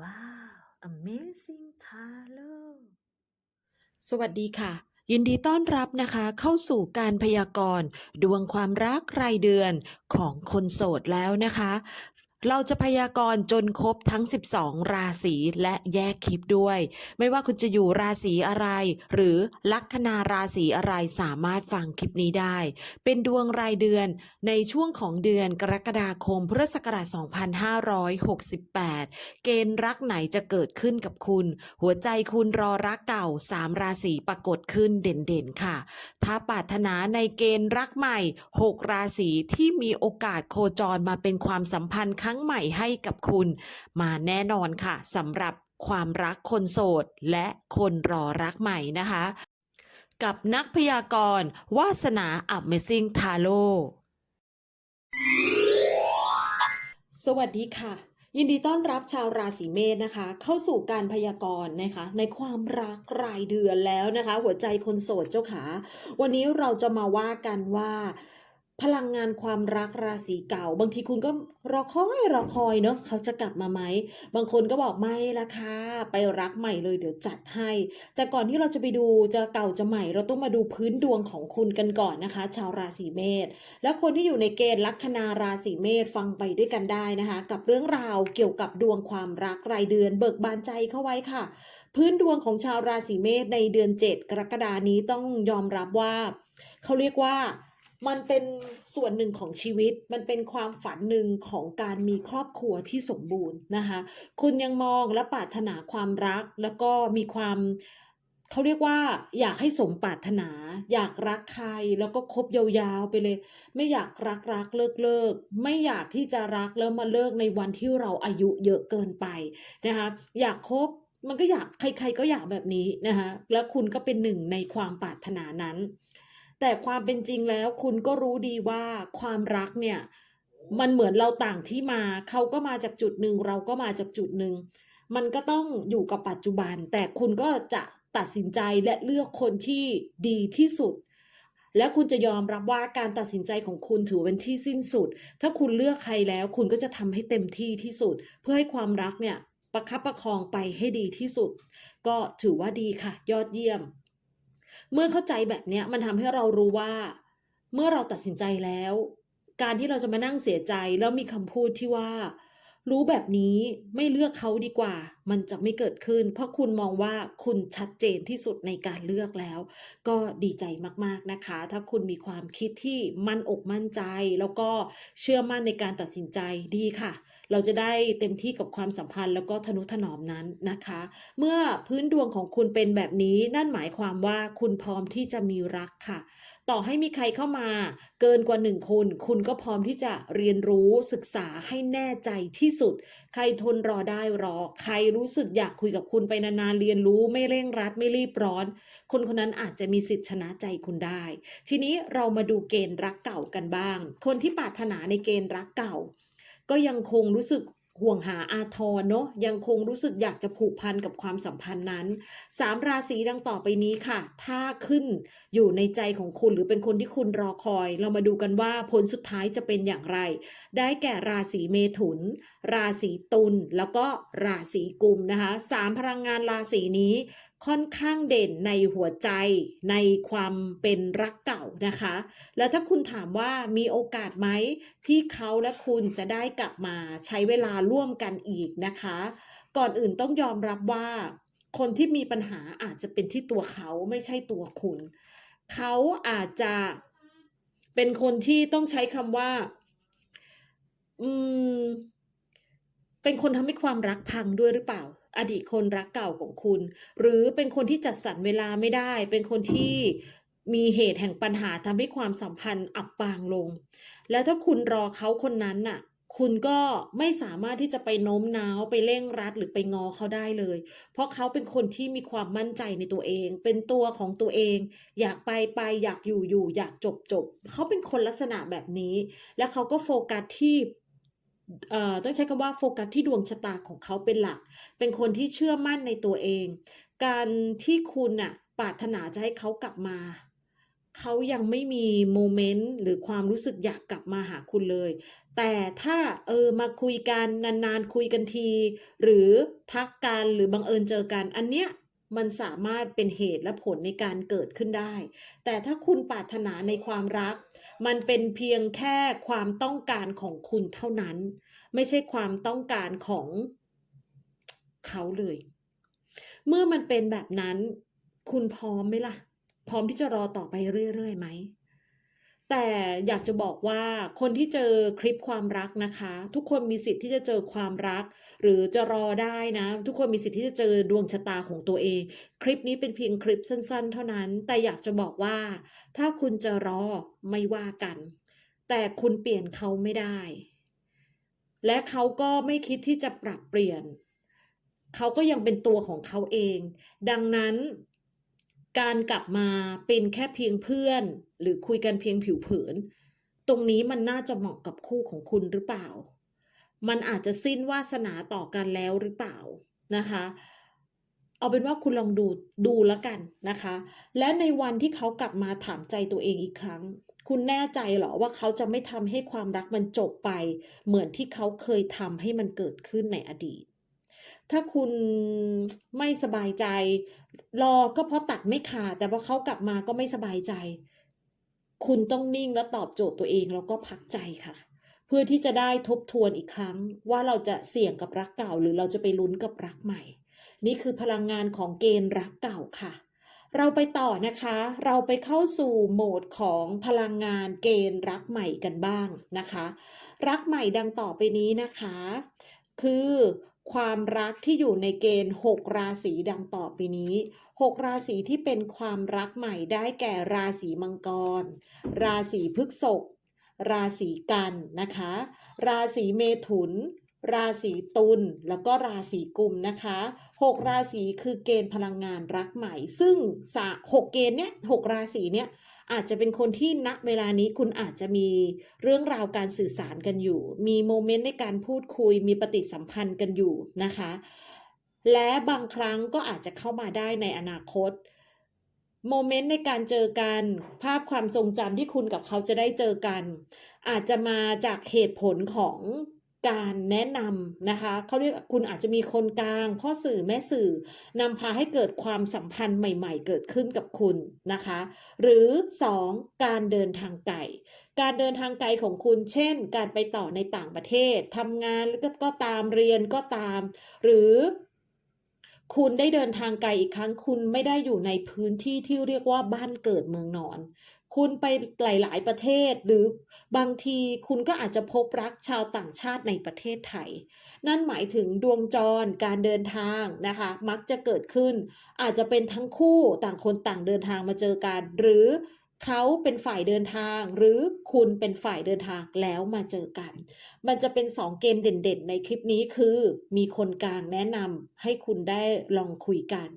ว้าว Amazing taro สวัสดีค่ะ ยินดีต้อนรับนะคะ เข้าสู่การพยากรณ์ ดวงความรักรายเดือนของคนโสดแล้วนะคะ เราจะพยากรณ์จนครบทั้ง 12 ราศีและแยกคลิปด้วย ไม่ว่าคุณจะอยู่ราศีอะไร หรือลัคนาราศีอะไรสามารถฟังคลิปนี้ได้ เป็นดวงรายเดือนในช่วงของเดือนกรกฎาคมพุทธศักราช2568 เกณฑ์รักไหนจะเกิดขึ้นกับคุณ หัวใจคุณรอรักเก่า 3 ราศีปรากฏขึ้นเด่นๆค่ะ ถ้าปรารถนาในเกณฑ์รักใหม่ 6 ราศีที่มีโอกาสโคจรมาเป็นความสัมพันธ์ครั้งใหม่ให้กับคุณ มาแน่นอนค่ะสำหรับความรักคนโสด และคนรอรักใหม่นะคะ กับนักพยากรณ์วาสนา Amazing Tarot สวัสดีค่ะยินดีต้อนรับชาวราศีเมษนะคะ เข้าสู่การพยากรณ์นะคะ ในความรักรายเดือนแล้วนะคะ หัวใจคนโสดเจ้าขา วันนี้เราจะมาว่ากันว่า พลังงานความรักราศีเก่า บางทีคุณก็รอคอยรอคอยเนาะเขาจะกลับมาไหม บางคนก็บอกไม่ละค่ะไปรักใหม่เลยเดี๋ยวจัดให้ แต่ก่อนที่เราจะไปดูจะเก่าจะใหม่ เราต้องมาดูพื้นดวงของคุณกันก่อนนะคะ ชาวราศีเมษแล้วคนที่อยู่ในเกณฑ์ลัคนาราศีเมษฟังไปด้วยกันได้นะคะ กับเรื่องราวเกี่ยวกับดวงความรักรายเดือน เบิกบานใจเข้าไว้ค่ะ พื้นดวงของชาวราศีเมษในเดือน 7 กรกฎานี้ต้องยอมรับว่า เขาเรียกว่า มันเป็นส่วนหนึ่งของชีวิต มันเป็นความฝันหนึ่งของการมีครอบครัวที่สมบูรณ์นะคะ คุณยังมองและปรารถนาความรักแล้วก็มีความเขาเรียกว่า อยากให้สมปรารถนา อยากรักใครแล้วก็คบยาวๆไปเลย ไม่อยากรักรักเลิกเลิกไม่อยากที่จะรักแล้วมาเลิกในวันที่เราอายุเยอะเกินไปนะคะอยากคบมันก็อยากใครๆก็อยากแบบนี้นะคะแล้วคุณก็เป็นหนึ่งในความปรารถนานั้น แต่ความเป็นจริงแล้วคุณก็รู้ดีว่าความรักเนี่ย มันเหมือนเราต่างที่มาเขาก็มาจากจุดหนึ่งเราก็มาจากจุดหนึ่งมันก็ต้องอยู่กับปัจจุบัน แต่คุณก็จะตัดสินใจและเลือกคนที่ดีที่สุด และคุณจะยอมรับว่าการตัดสินใจของคุณถือเป็นที่สิ้นสุด ถ้าคุณเลือกใครแล้ว คุณก็จะทำให้เต็มที่ที่สุด เพื่อให้ความรักเนี่ยประคับประคองไปให้ดีที่สุด ก็ถือว่าดีค่ะ ยอดเยี่ยม เมื่อเข้าใจแบบเนี้ยมันทำให้เรารู้ว่า เมื่อเราตัดสินใจแล้ว การที่เราจะมานั่งเสียใจแล้วมีคำพูดที่ว่า รู้แบบนี้ไม่เลือกเขาดีกว่า มันจะไม่เกิดขึ้น เพราะคุณมองว่าคุณชัดเจนที่สุดในการเลือกแล้ว ก็ดีใจมากๆนะคะ ถ้าคุณมีความคิดที่มั่นอกมั่นใจ แล้วก็เชื่อมั่นในการตัดสินใจดีค่ะ เราจะได้เต็มที่กับความสัมพันธ์แล้วก็ทนุถนอมนั้นนะคะ เมื่อพื้นดวงของคุณเป็นแบบนี้นั่นหมายความว่าคุณพร้อมที่จะมีรักค่ะ ต่อให้มีใครเข้ามา เกินกว่าหนึ่งคน คุณก็พร้อมที่จะเรียนรู้ศึกษาให้แน่ใจที่สุด ใครทนรอได้รอ ใครรู้สึกอยากคุยกับคุณไปนานๆเรียนรู้ไม่เร่งรัดไม่รีบร้อน คนคนนั้นอาจจะมีสิทธิ์ชนะใจคุณได้ ทีนี้เรามาดูเกณฑ์รักเก่ากันบ้าง คนที่ปรารถนาในเกณฑ์รักเก่า ก็ยังคงรู้สึกห่วงหาอาทรเนาะยังคงรู้สึกอยากจะผูกพันกับความสัมพันธ์นั้นสามราศีดังต่อไปนี้ค่ะ ถ้าขึ้นอยู่ในใจของคุณหรือเป็นคนที่คุณรอคอย เรามาดูกันว่าผลสุดท้ายจะเป็นอย่างไร ได้แก่ราศีเมถุน ราศีตุลแล้วก็ราศีกุมนะคะสามพลังงานราศีนี้ ค่อนข้างเด่นในหัวใจในความเป็นรักเก่านะคะ แล้วถ้าคุณถามว่ามีโอกาสไหมที่เขาและคุณจะได้กลับมาใช้เวลาร่วมกันอีกนะคะ ก่อนอื่นต้องยอมรับว่า คนที่มีปัญหาอาจจะเป็นที่ตัวเขาไม่ใช่ตัวคุณ เขาอาจจะเป็นคนที่ต้องใช้คำว่า อืม เป็นคนทำให้ความรักพังด้วยหรือเปล่า อดีตคนรักเก่าของคุณ หรือเป็นคนที่จัดสรรเวลาไม่ได้ เป็นคนที่มีเหตุแห่งปัญหาทำให้ความสัมพันธ์อับปางลง แล้วถ้าคุณรอเขาคนนั้นน่ะ คุณก็ไม่สามารถที่จะไปโน้มน้าวไปเร่งรัดหรือไปงอเขาได้เลย เพราะเขาเป็นคนที่มีความมั่นใจในตัวเอง เป็นตัวของตัวเอง อยากไปไปอยากอยู่อยู่ อยากจบจบเขาเป็นคนลักษณะแบบนี้ แล้วเขาก็โฟกัสที่ ต้องใช้คำว่าโฟกัสที่ดวงชะตาของเขาเป็นหลัก เป็นคนที่เชื่อมั่นในตัวเอง การที่คุณน่ะปรารถนาจะให้เขากลับมา เขายังไม่มีโมเมนต์หรือความรู้สึกอยากกลับมาหาคุณเลย แต่ถ้าเออมาคุยกันนานๆคุยกันที หรือทักกันหรือบังเอิญเจอกันอันเนี้ย มันสามารถเป็นเหตุและผลในการเกิดขึ้นได้ แต่ถ้าคุณปรารถนาในความรัก มันเป็นเพียงแค่ความต้องการของคุณเท่านั้น ไม่ใช่ความต้องการของเขาเลย เมื่อมันเป็นแบบนั้น คุณพร้อมไหมล่ะ พร้อมที่จะรอต่อไปเรื่อยๆไหม แต่อยากจะบอกว่าคนที่เจอคลิปความรักนะคะ ทุกคนมีสิทธิ์ที่จะเจอความรัก หรือจะรอได้นะ ทุกคนมีสิทธิ์ที่จะเจอดวงชะตาของตัวเอง คลิปนี้เป็นเพียงคลิปสั้น ๆ เท่านั้น แต่อยากจะบอกว่า ถ้าคุณจะรอไม่ว่ากัน แต่คุณเปลี่ยนเขาไม่ได้ และเขาก็ไม่คิดที่จะปรับเปลี่ยน เขาก็ยังเป็นตัวของเขาเอง ดังนั้น การกลับมาเป็นแค่เพียงเพื่อน หรือคุยกันเพียงผิวเผิน ตรงนี้มันน่าจะเหมาะกับคู่ของคุณหรือเปล่า มันอาจจะสิ้นวาสนาต่อกันแล้วหรือเปล่านะคะ เอาเป็นว่าคุณลองดูดูแล้วกันนะคะ และในวันที่เขากลับมาถามใจตัวเองอีกครั้ง คุณแน่ใจเหรอว่าเขาจะไม่ทำให้ความรักมันจบไป เหมือนที่เขาเคยทำให้มันเกิดขึ้นในอดีตถ้าคุณไม่สบายใจ รอก็เพราะตัดไม่ขาดแต่พอเขากลับมาก็ไม่สบายใจ คุณต้องนิ่งและตอบโจทย์ตัวเองแล้วก็พักใจค่ะ เพื่อที่จะได้ทบทวนอีกครั้ง ว่าเราจะเสี่ยงกับรักเก่า หรือเราจะไปลุ้นกับรักใหม่ นี่คือพลังงานของเกณฑ์รักเก่าค่ะ เราไปต่อนะคะ เราไปเข้าสู่โหมดของพลังงานเกณฑ์รักใหม่กันบ้างนะคะ รักใหม่ดังต่อไปนี้นะคะ คือ ความรักที่อยู่ในเกณฑ์ 6 ราศีดังต่อไปนี้ 6 ราศีที่เป็นความรักใหม่ได้แก่ราศีมังกร ราศีพฤษภราศีกันนะคะ ราศีเมถุน ราศีตุลแล้วก็ราศีกุมนะคะหกราศีคือเกณฑ์พลังงานรักใหม่ ซึ่งสหกเกณฑ์เนี้ยหราศีเนี้ย อาจจะเป็นคนที่ณเวลานี้คุณอาจจะมีเรื่องราวการสื่อสารกันอยู่ มีโมเมนต์ในการพูดคุย มีปฏิสัมพันธ์กันอยู่นะคะ และบางครั้งก็อาจจะเข้ามาได้ในอนาคตโมเมนต์ในการเจอกันภาพความทรงจำที่คุณกับเขาจะได้เจอกัน อาจจะมาจากเหตุผลของ การแนะนำนะคะเขาเรียกคุณอาจจะมีคนกลาง พ่อสื่อแม่สื่อนำพาให้เกิดความสัมพันธ์ใหม่ ๆ เกิดขึ้นกับคุณนะคะ หรือ 2. การเดินทางไกลการเดินทางไกลของคุณ เช่น การไปต่อในต่างประเทศทำงานหรือก็ก็ตามเรียนก็ตาม หรือคุณได้เดินทางไกลอีกครั้ง คุณไม่ได้อยู่ในพื้นที่ที่เรียกว่าบ้านเกิดเมืองนอน คุณไปหลาย ๆ ประเทศ หรือบางทีคุณก็อาจจะพบรักชาวต่างชาติในประเทศไทย นั่นหมายถึงดวงจรการเดินทางนะคะ มักจะเกิดขึ้น อาจจะเป็นทั้งคู่ต่างคนต่างเดินทางมาเจอกัน หรือเขาเป็นฝ่ายเดินทาง หรือคุณเป็นฝ่ายเดินทางแล้วมาเจอกัน มันจะเป็นสองเกณฑ์เด่นๆ ในคลิปนี้คือ มีคนกลางแนะนำให้คุณได้ลองคุยกัน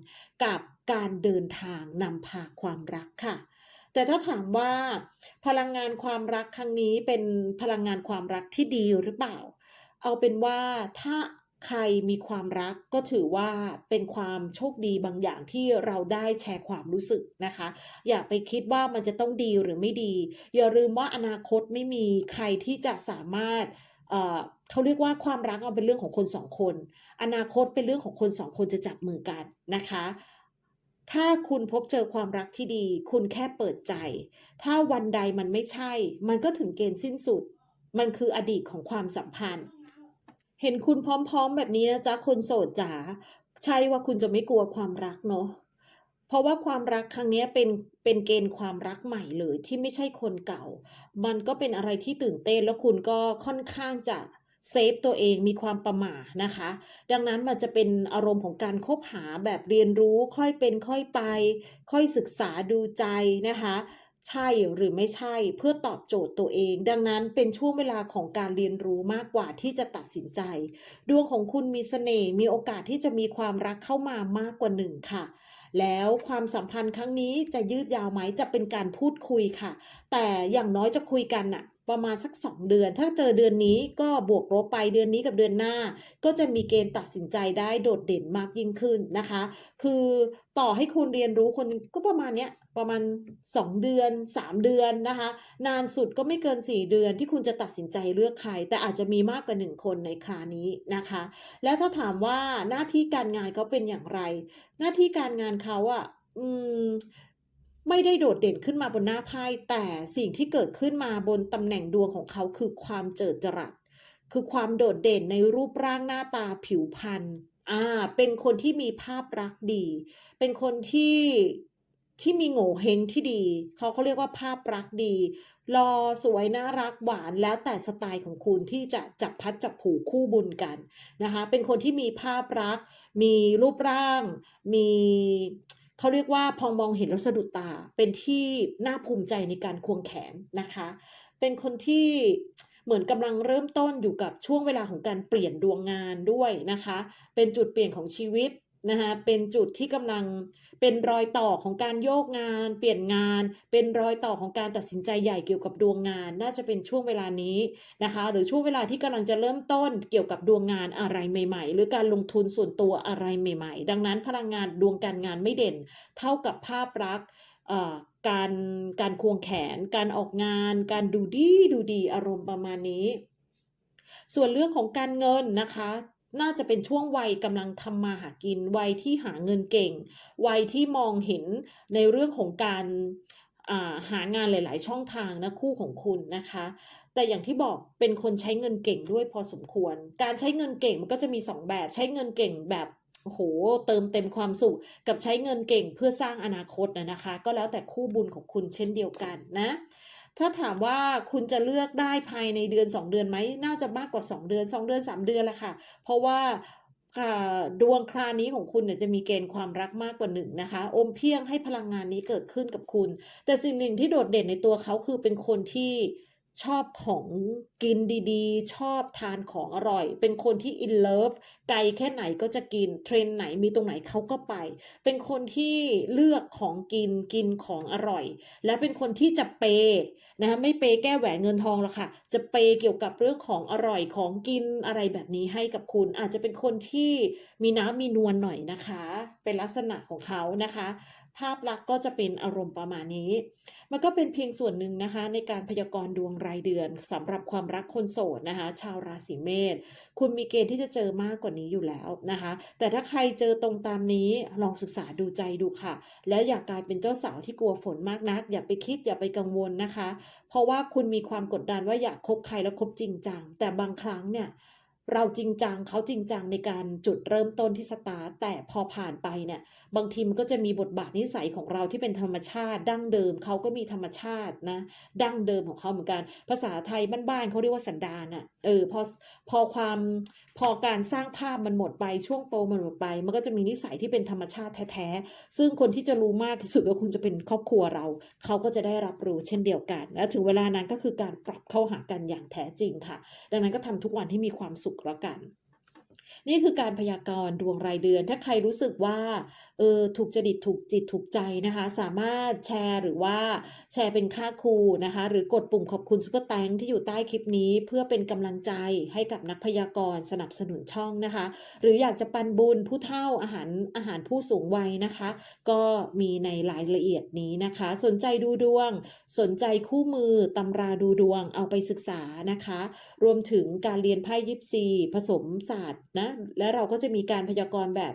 กับการเดินทางนำพาความรักค่ะ แต่ถ้าถามว่าพลังงานความรักครั้งนี้เป็นพลังงานความรักที่ดีหรือเปล่า เอาเป็นว่าถ้าใครมีความรักก็ถือว่าเป็นความโชคดีบางอย่างที่เราได้แชร์ความรู้สึกนะคะ อย่าไปคิดว่ามันจะต้องดีหรือไม่ดี อย่าลืมว่าอนาคตไม่มีใครที่จะสามารถเขาเรียกว่าความรักเอาเป็นเรื่องของคนสองคน อนาคตเป็นเรื่องของคนสองคนจะจับมือกันนะคะ ถ้าคุณพบเจอความรักที่ดี คุณแค่เปิดใจ ถ้าวันใดมันไม่ใช่ มันก็ถึงเกณฑ์สิ้นสุด มันคืออดีตของความสัมพันธ์ เห็นคุณพร้อมๆ แบบนี้นะจ๊ะคนโสดจ๋าใช่ว่าคุณจะไม่กลัวความรักเนาะเพราะว่าความรักครั้งนี้เป็นเป็นเกณฑ์ความรักใหม่เลยที่ไม่ใช่คนเก่า มันก็เป็นอะไรที่ตื่นเต้นแล้วคุณก็ค่อนข้างจะ เซฟตัวเองมีความประหม่านะคะ ดังนั้นมันจะเป็นอารมณ์ของการคบหาแบบเรียนรู้ค่อยเป็นค่อยไป ค่อยศึกษาดูใจนะคะใช่หรือไม่ใช่เพื่อตอบโจทย์ตัวเอง ดังนั้นเป็นช่วงเวลาของการเรียนรู้มากกว่าที่จะตัดสินใจ ดวงของคุณมีเสน่ห์มีโอกาสที่จะมีความรักเข้ามามากกว่าหนึ่งค่ะ แล้วความสัมพันธ์ครั้งนี้จะยืดยาวไหมจะเป็นการพูดคุยค่ะ แต่อย่างน้อยจะคุยกันน่ะ ประมาณสัก 2 เดือน ถ้าเจอเดือนนี้ก็บวกลบไปเดือนนี้กับเดือนหน้า ก็จะมีเกณฑ์ตัดสินใจได้โดดเด่นมากยิ่งขึ้นนะคะ คือต่อให้คุณเรียนรู้คนก็ประมาณเนี้ยประมาณ 2 เดือน 3 เดือนนะคะ นานสุดก็ไม่เกิน 4 เดือนที่คุณจะตัดสินใจเลือกใคร แต่อาจจะมีมากกว่า 1 คนในครานี้นะคะ แล้วถ้าถามว่าหน้าที่การงานเขาเป็นอย่างไร หน้าที่การงานเขาอะอืม ไม่ได้โดดเด่นขึ้นมาบนหน้าไพ่แต่สิ่งที่เกิดขึ้นมาบนตำแหน่งดวงของเขาคือความเจิดจรัส คือความโดดเด่นในรูปร่างหน้าตาผิวพรรณอ่า เป็นคนที่มีภาพลักษณ์ดี เป็นคนที่ที่มีโง่เฮงที่ดี เขาเขาเรียกว่าภาพลักษณ์ดีรอสวยน่ารักหวานแล้วแต่สไตล์ของคุณที่จะจับพัดจับผูกคู่บุญกันนะคะ เป็นคนที่มีภาพลักษณ์ มีรูปร่าง มี เขาเรียกว่าพองมองเห็นแล้วสะดุดตา เป็นที่น่าภูมิใจในการควงแขนนะคะ เป็นคนที่เหมือนกำลังเริ่มต้นอยู่กับช่วงเวลาของการเปลี่ยนดวงงานด้วยนะคะ เป็นจุดเปลี่ยนของชีวิต นะคะเป็นจุดที่กำลังเป็นรอยต่อของการโยกงาน เปลี่ยนงาน เป็นรอยต่อของการตัดสินใจใหญ่เกี่ยวกับดวงงาน น่าจะเป็นช่วงเวลานี้นะคะ หรือช่วงเวลาที่กำลังจะเริ่มต้นเกี่ยวกับดวงงานอะไรใหม่ ๆ หรือการลงทุนส่วนตัวอะไรใหม่ ๆ ดังนั้นพลังงานดวงการงานไม่เด่น เท่ากับภาพลักษณ์การการควงแขน การออกงาน การดูดีดูดีอารมณ์ประมาณนี้ ส่วนเรื่องของการเงินนะคะ น่าจะเป็นช่วงวัยกำลังทำมาหากิน วัยที่หาเงินเก่ง วัยที่มองเห็นในเรื่องของการาหางานหลาย ๆ ช่องทางนะคู่ของคุณนะคะ แต่อย่างที่บอกเป็นคนใช้เงินเก่งด้วยพอสมควร การใช้เงินเก่งมันก็จะมีสองแบบใช้เงินเก่งแบบโอ้โหเติมเต็มความสุขกับใช้เงินเก่งเพื่อสร้างอนาคตนะนะคะ ก็แล้วแต่คู่บุญของคุณเช่นเดียวกันนะ ถ้าถามว่าคุณจะเลือกได้ภายในเดือน 2 เดือนไหม น่าจะมากกว่า 2 เดือน 2 เดือน 3 เดือนแหละค่ะ เพราะว่าอ่าดวงครานี้ของคุณเนี่ยจะมีเกณฑ์ความรักมากกว่าหนึ่งนะคะ อมเพียงให้พลังงานนี้เกิดขึ้นกับคุณ แต่สิ่งหนึ่งที่โดดเด่นในตัวเขาคือเป็นคนที่ ชอบของกินดีๆ ชอบทานของอร่อย เป็นคนที่ in love ไกลแค่ไหนก็จะกิน เทรนไหนมีตรงไหนเขาก็ไป เป็นคนที่เลือกของกินกินของอร่อย และเป็นคนที่จะเปย์นะคะไม่เปย์แก้แหวนเงินทองหรอกค่ะ จะเปย์เกี่ยวกับเรื่องของอร่อยของกินอะไรแบบนี้ให้กับคุณ อาจจะเป็นคนที่มีน้ำมีนวลหน่อยนะคะ เป็นลักษณะของเขานะคะ ภาพลักษณ์ก็จะเป็นอารมณ์ประมาณนี้ มันก็เป็นเพียงส่วนหนึ่งนะคะ ในการพยากรณ์ดวงรายเดือนสำหรับความรักคนโสดนะคะ ชาวราศีเมษคุณมีเกณฑ์ที่จะเจอมากกว่านี้อยู่แล้วนะคะ แต่ถ้าใครเจอตรงตามนี้ลองศึกษาดูใจดูค่ะ และอย่ากลายเป็นเจ้าสาวที่กลัวฝนมากนัก อย่าไปคิดอย่าไปกังวลนะคะ เพราะว่าคุณมีความกดดันว่าอยากคบใครแล้วคบจริงจังแต่บางครั้งเนี่ย เราจริงจังเขาจริงจังในการจุดเริ่มต้นที่สตาร์แต่พอผ่านไปเนี่ยบางทีมันก็จะมีบทบาทนิสัยของเราที่เป็นธรรมชาติ ดั้งเดิมเขาก็มีธรรมชาตินะ ดั้งเดิมของเขาเหมือนกัน ภาษาไทยบ้านๆเขาเรียกว่าสันดานอะเออพอพอความพอการสร้างภาพมันหมดไปช่วงโตมันหมดไป มันก็จะมีนิสัยที่เป็นธรรมชาติแท้ๆ ซึ่งคนที่จะรู้มากที่สุดก็คงจะเป็นครอบครัวเรา เขาก็จะได้รับรู้เช่นเดียวกัน และถึงเวลานั้นก็คือการปรับเข้าหากันอย่างแท้จริงค่ะ ดังนั้นก็ทำทุกวันให้มีความสุขแล้วกัน นี่คือการพยากรณ์ดวงรายเดือน ถ้าใครรู้สึกว่าเออถูกจริตถูกจิตถูกใจนะคะ สามารถแชร์หรือว่าแชร์เป็นค่าครูนะคะ หรือกดปุ่มขอบคุณซุปเปอร์แตงที่อยู่ใต้คลิปนี้ เพื่อเป็นกำลังใจให้กับนักพยากรณ์สนับสนุนช่องนะคะ หรืออยากจะปันบุญผู้เฒ่าอาหารอาหารผู้สูงวัยนะคะ ก็มีในรายละเอียดนี้นะคะ สนใจดูดวง สนใจคู่มือตำราดูดวงเอาไปศึกษานะคะ รวมถึงการเรียนไพ่ยิปซีผสมศาสตร์นะและเราก็จะมีการพยากรณ์แบบ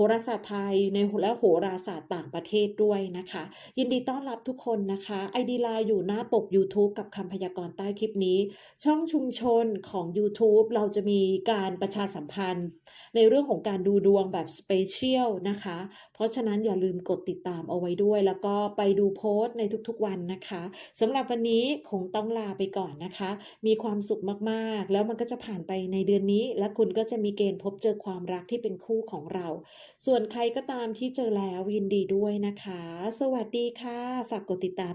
หราศาสตร์ไทยในและโหราศาสตร์ต่างประเทศด้วยนะคะ ยินดีต้อนรับทุกคนนะคะไอดีไลน์อยู่หน้าปก YouTube กับคำพยากรณ์ใต้คลิปนี้ ช่องชุมชนของ YouTube เราจะมีการประชาสัมพันธ์ ในเรื่องของการดูดวงแบบสเปเชียลนะคะ เพราะฉะนั้นอย่าลืมกดติดตามเอาไว้ด้วย แล้วก็ไปดูโพสต์ในทุกๆวันนะคะสำหรับวันนี้คงต้องลาไปก่อนนะคะ มีความสุขมากๆ แล้วมันก็จะผ่านไปในเดือนนี้ และคุณก็จะมีเกณฑ์พบเจอความรักที่เป็นคู่ของเราส่วนใครก็ตามที่เจอแล้วยินดีด้วยนะคะ สวัสดีค่ะ ฝากกดติดตาม